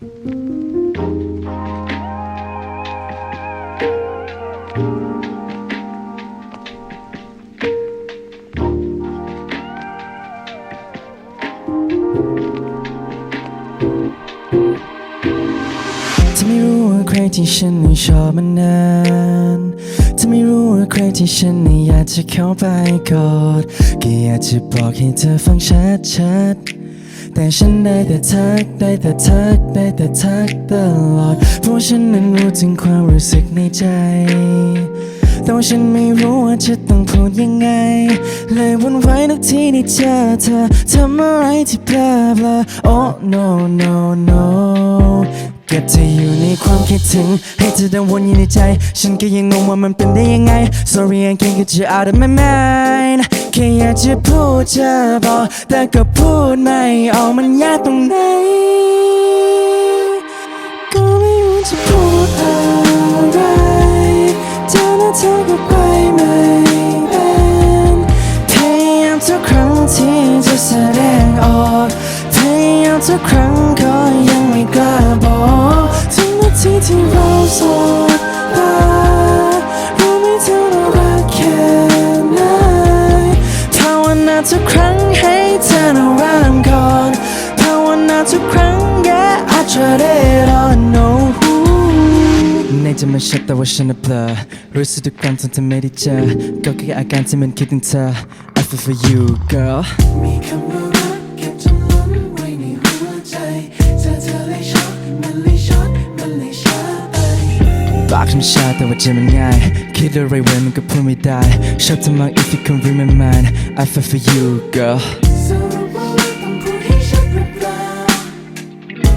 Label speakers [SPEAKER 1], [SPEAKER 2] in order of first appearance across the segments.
[SPEAKER 1] ถ้าไม่รู้ว่าใครที่ฉันไม่ชอบมันานถ้าไม่รู้ว่าใครที่ฉันไม่อยากจะเข้าไปกอดก็อยากจะบอกให้เธอฟังชัดๆ แต่ฉันได้แต่ทักได้แต่ทักได้แต่ทักตลอด เพราะฉันนั้นรู้ถึงความรู้สึกในใจ แต่ว่าฉันไม่รู้ว่าจะต้องพูดยังไง เลยวุ่นวายทุกทีที่เจอเธอทำอะไรที่เพลอเพลอ Oh no no no ก็บเธออยู่ในความคิดถึง ให้เธอเดินวนอยู่ในใจ ฉันก็ยังงงว่ามันเป็นได้ยังไง Sorry I can't get you out of my mind แค่อยากจะพูดจะบอกแต่ก็พูดไม่ออกมันยากตรงไหน ก็ไม่รู้จะพูดอะไรเธอและเธอก็ไปไม่เป็นพยายามทุกครั้งที่จะแสดงออกพยายามทุกครั้ง ที่เราสบตารู้ไหมเธอน่ารักแค่ไหนภาวนาทุกครั้งให้เธอน่ารักก่อนภาวนาทุกครั้ง yeah I tried it all no ในจะมาชัดแต่ว่าฉันน่ะเบลอรู้สึกทุกครั้งที่เธอไม่ได้เจอก็แค่อาการที่มันคิดถึงเธอ I feel for you girl มีคำว่ารักเก็บจนากฉันชาแต่ว่าใจมันง่าย คิดอะไรไว้มันก็พูดไม่ได้ ชอบเธอมาก if you can read my mind I feel for you girl สรุปว่ารักต้องพูดให้ชัดหรือเปล่า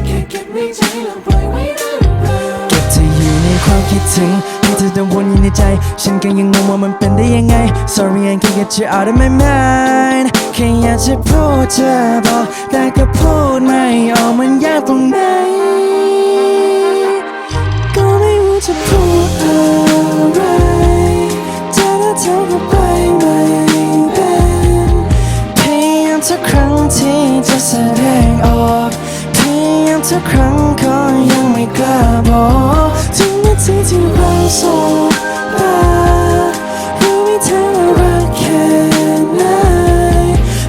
[SPEAKER 1] แค่เก็บในใจแล้วปล่อยไว้ได้หรือเปล่าเก็บเธออยู่ในความคิดถึงให้เธอเดินวนอยู่ในใจ ฉันก็ยังงงว่ามันเป็นได้ยังไง Sorry I can't get you out of my mind แค่อยากจะพูดจะบอกแต่ก็พูดไม่ออกมันยากตรงไหน จะแสดงออกพยายามทุกครั้งก็ยังไม่กล้าบอกทุงนาทีที่เราสองตารู้วิธีว่รักแค่ไหน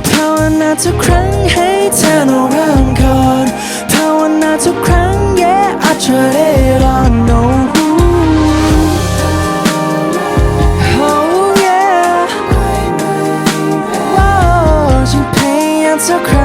[SPEAKER 1] ภาวนาทุกครั้งให้เธอโนเริ่ก่อนภาวนาทุกครั้ง yeah I tried it on no จะคร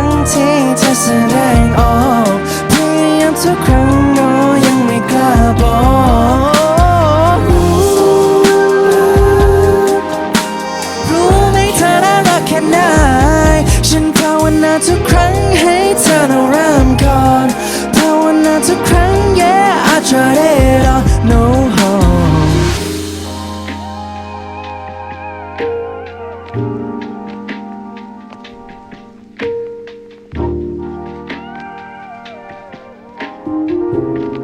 [SPEAKER 1] thank you